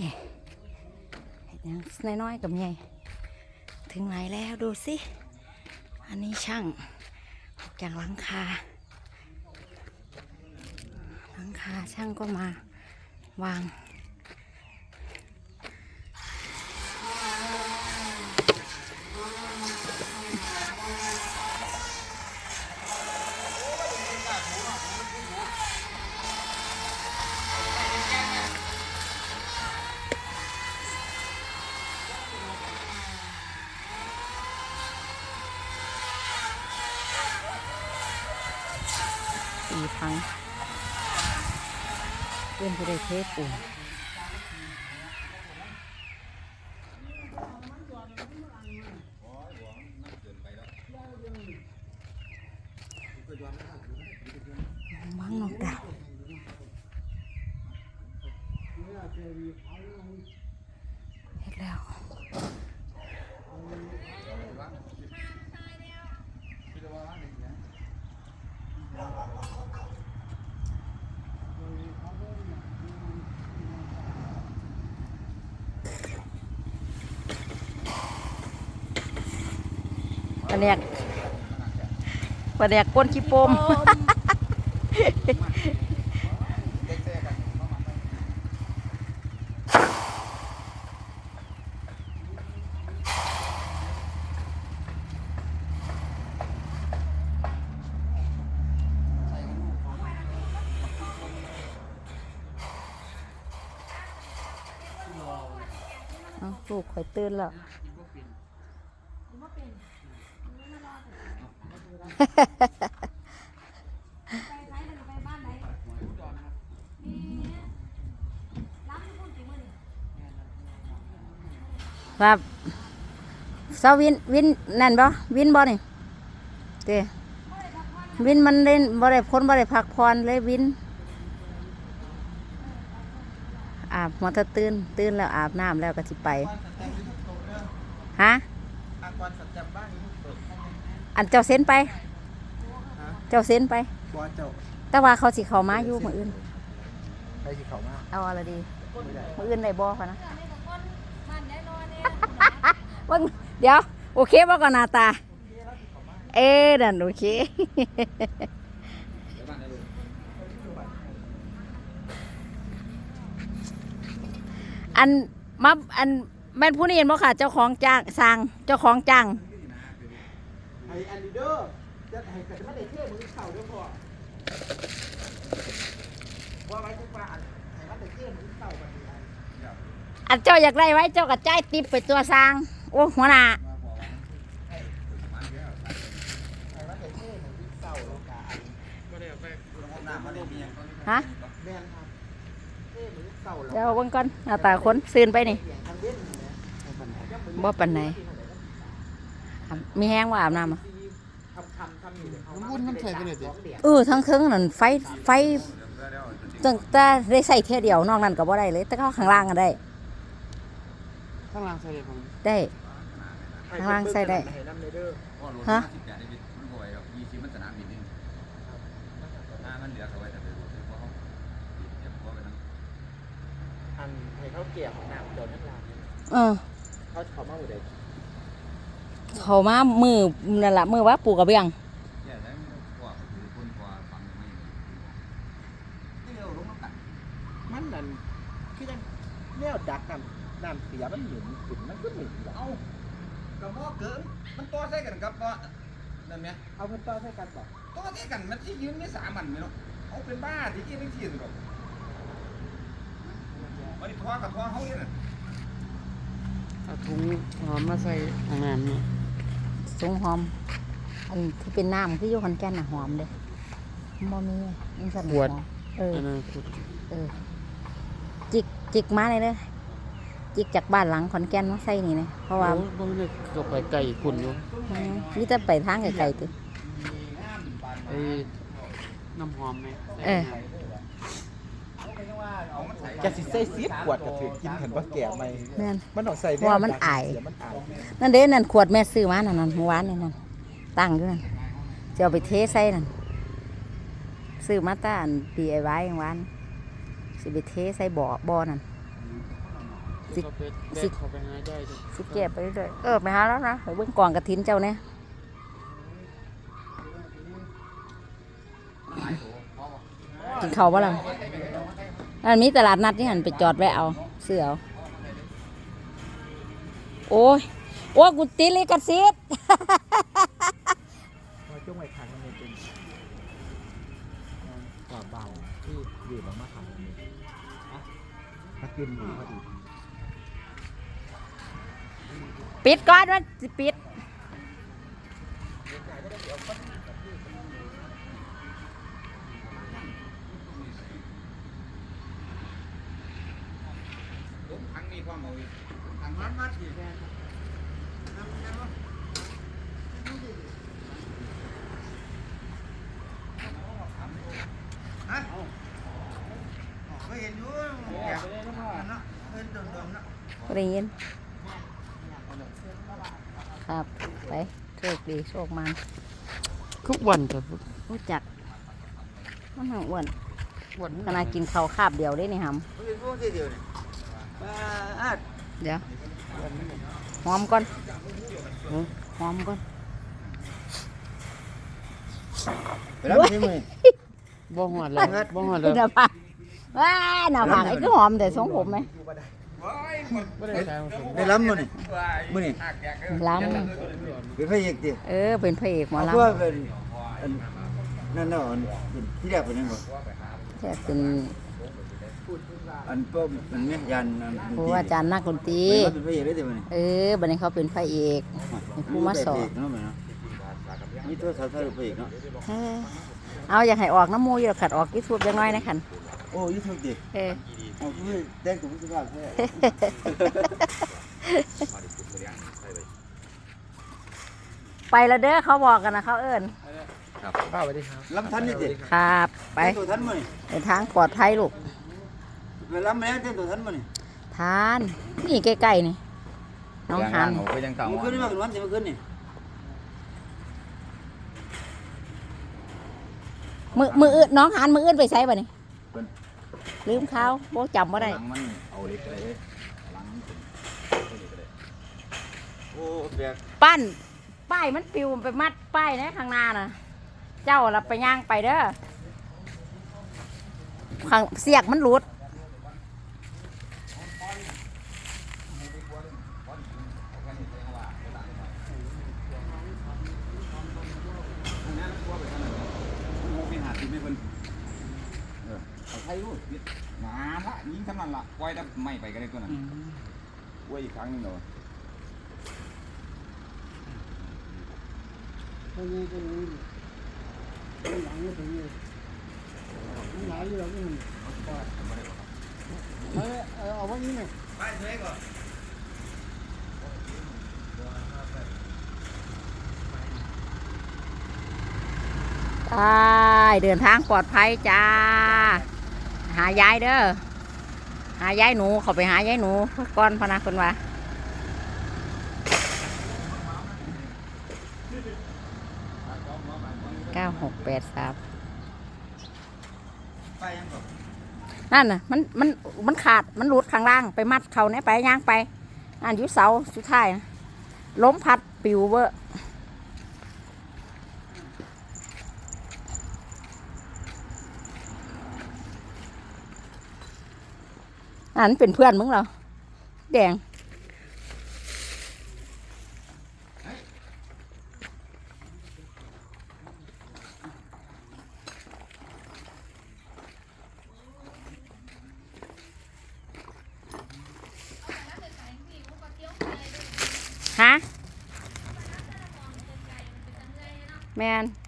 ไงเห็ดหยังน้อยๆกับไงถึงไหนแล้วดูสิ อันนี้ช่างออกจากหลังคา หลังคาช่างก็มาวาง ทั้งเพื่อนจะได้เทปูนมังนกดาวเห็ดแล้ว ปลาแดกปลาแดกก้นขี้ปมลูกข่อยตื่นแล้ว ครับเสาวินวินนั่นบ่วินบ่นี่เด้วินมันเล่นบ่ได้พ้นบ่ได้พักผ่อนเลยวิน อาบหัวเธอตื่นตื่นแล้วอาบน้ำแล้วก็สิไปฮะอากรสัจจำบ้านนี้เปิดอันเจ้าเซ็นไป เจ้าเซ็นไปบัวเจ้าแต่ว่าเขาสิเข้ามาอยู่มื้ออื่น ใครที่เขามาเอาอะไรดีไม่ได้มื้ออื่นได้บ่คะนะเบิ่งเดี๋ยว โอเคบ่ก่อนหน้าตา เอ๊ะนั่นโอเค อันมาอันแม่นผู้นี้เห็นบ่ค่ะ เจ้าของจ้างสร้างเจ้าของจ้าง ไออันดีเดอร์ จะให้กันไม่ได้เท่มือเข่าด้วยพอว่าไว้ทุกว่าอันให้มันได้เท่มือเข่ากันดีอันอันเจ้าอยากได้ไว้เจ้าก็จ่ายติปไปตัวสร้างโอ้หัวหน้าให้มันได้เท่มือเข่าแล้วกันไม่ได้เอน้ำไม่ได้มีอย่างฮะแบนครับเท่มือเข่าแล้วเดี๋ยวเบิ่งก่อนหน้าตาคนซื่นไปนี่ เสียงทางเว้น บ่ปานไหน มีแห้งว่าอาบน้ำอะำทำทำอยู่เดี๋ยวเขาวุ่นน้ำใส่กันเลยสิเออทั้งเทิงนั่นไฟไฟตั้งแต่ได้ใส่เท่ยเดียวนอกนั้นก็บ่ได้เลย แต่ก็ข้างล่างก็ได้ ข้างล่างใส่เลยผมได้ ข้างล่างใส่ได้ให้น้ำในเด้อฮะสิบแปดได้บิดมันบ่อยหรอกยี่สิบมันสนามบินนี่อ่ามันเหลือเขาไว้แต่ไปรู้สึกว่าเขาเก็บเขาไว้ทั้งอันให้เขาเกี่ยวของน้ำเดี๋ยวนั่นล่ะเออ เขาเขามาหมดเลยเขามามือนั่นล่ะมือว่าปลูกกระเบียง แย่แล้วกว่าคือคนกว่าฟังไม่ที่เราลงน้ำกัน มันนั่นคือยังแนวดัก น้ำน้ำเสียมันหนุนขึ้นมันก็หนุนเหรอเอ้ากับว่าเกินมันต่อใส่กันกับว่านั่นไหมเอาเพิ่นต่อใส่กันบ่ต่อใส่กันมันที่ยืนไม่สามันไหมเนาะเอาเป็นบ้าที่ยี่ไม่ที่สุดหรอกวันนี้ทัวกับทัวเขาเนี่ยเอาถุงหอมมาใส่ทางน้ำนี่สูงหอม อันที่เป็นน้ำที่อยู่ขอนแก่นน่ะหอมเด้บ่มีอินสันหอมเออ อันนั้นคือเออจิกจิกมาเลยเด้อ จิกจากบ้านหลังขอนแก่นมาใส่นี่นะเพราะว่าโอ้บ่มีก็ไปไก่คุณอยู่อืมนี่จะไปทางไกลๆติไอ้น้ำหอมไหมเออจะสิใส่ซีดขวดก็ถือกินเห็นว่าแก่ไหมแม่นมันต้องใส่เพราะว่ามันอายเสีมันอายนั่นเด้นั่นขวดแม่ซื้อมานั่นนั่นเมื่อวานนี่นั่นตั้งอยู่นั่นจะเอาไปเทใส่นั่นซื้อมาตาอัน DIY อย่างวานสิไปเทใส่บ่อบ่อนั่น สิก็เป็ดแบสิกเขาไปหาได้ดิสิเก็บไปเรื่อยๆเออไปหาแล้วนะไปเบิ่งกองกระถินเจ้าเนี่ยหลายโถพอบ่กินข้าวบ่ล่ะอันมีตลาดนัดที่หันไปจอดแวะเอา เสื้อเอาโอ้ยโอ้ยกูติดลิขสิทธิ์ มาจ้วงไว้ขังมันเป็นกว่าเบาที่อยู่ลงมาขังมันอะมากินหมูพอดี ปิดก่อนมันสิปิดลุกทั้งนี้ความเอาอีกทั้งมัดมัดอีกบ่ได้ยินไป โชคดีโชคมันทุกวันแต่รู้จัก มันหังอ้วนวันขนาดกินข้าวคาบเดียวได้นี่หำเดี๋ยวหอมก่อนหอมก่อนไปแล้วไม่มือบ่หอดแล้วบ่หอดแล้วหน้าผากว้าหน้าผากไอ้ก็หอมแต่ทรงผมไหมบ่ ได้ใช้ของผมได้ล้ำมือนี่มือนี่ล้เป็นพระเอกดิำเออ เป็นพระเอกหมอเพลราะว่าเป็นอันนั่นเนาะอันเป็นที่แรกเป็นนั่นบ่ำแต่เป็นอันป้อมมันเนี่ยยันอันครูอาจารย์นักดนตรีเป็นพระเอกได้แต่มันเออบัดนี้เขาเป็นพระเอกมีครูมาสอน เนาะมันเนาะนี่โทรศัพท์ถ่ายรูปพระเอกเนาะเออเอาอยากให้ออกน้ำมูอยู่ขัดออกยูทูบยังน้อยนะคันโอ้ยูทูบดิเออ เอาคือแต่งตัวผู้สุภาพแท้ไปและเด้อเขาบอกกันนะเขาเอิญป้าสวัสดีครับล้ำทันนี่ดิครับ ไปแต่งตัวทันมื้อนี่เดินทางปลอดภัยลูกไปล้ำแล้วแต่งตัวทันมื้อนี่ทาน นี่ใกล้ๆนี่ น้องหันโอ้ยยังเก่ามันขึ้นนี่มากันวันสิมันขึ้นนี่มือมืออื่นน้องหันมืออื่นไปใช้บ่นี่ ลืมเขาโบจำบ่ได้หลังมันเอาเล็กอะไรเลยหลังมันเป็นเอาเล็กอะไรโอ้แบกปั้นป้ายมันปิวไปมัดป้ายนะข้างหน้าน่ะ เจ้าเราไปย่างไปเด้อข้างเสียกมันหลุด ไทยรู้นี่งานละยิงทำนั่นละปล่อยแต่ไม่ไปก็ได้ตัวนั้นไว้อีกครั้งหนึงเนาะตรงนี้ตรงนี้หลังตรงนี้หลายอยู่แล้วนี่เออเอาไว้นี่เนี่ยไปเดินทางปลอดภัยจ้า หายายเด้อหายายหนูเขาไปหายายหนูก่อนพนะคนว่าเก้าหกแปดสามนั่นน่ะมันมันมันขาดมันหลุดข้างล่างไปมัดเขาเนี่ยไปย่างไป อันยุเสาสุดท้ายล้มพัดปิวเบอร์ อันเป็นเพื่อนมึงเหรอ แดง ฮะ แมน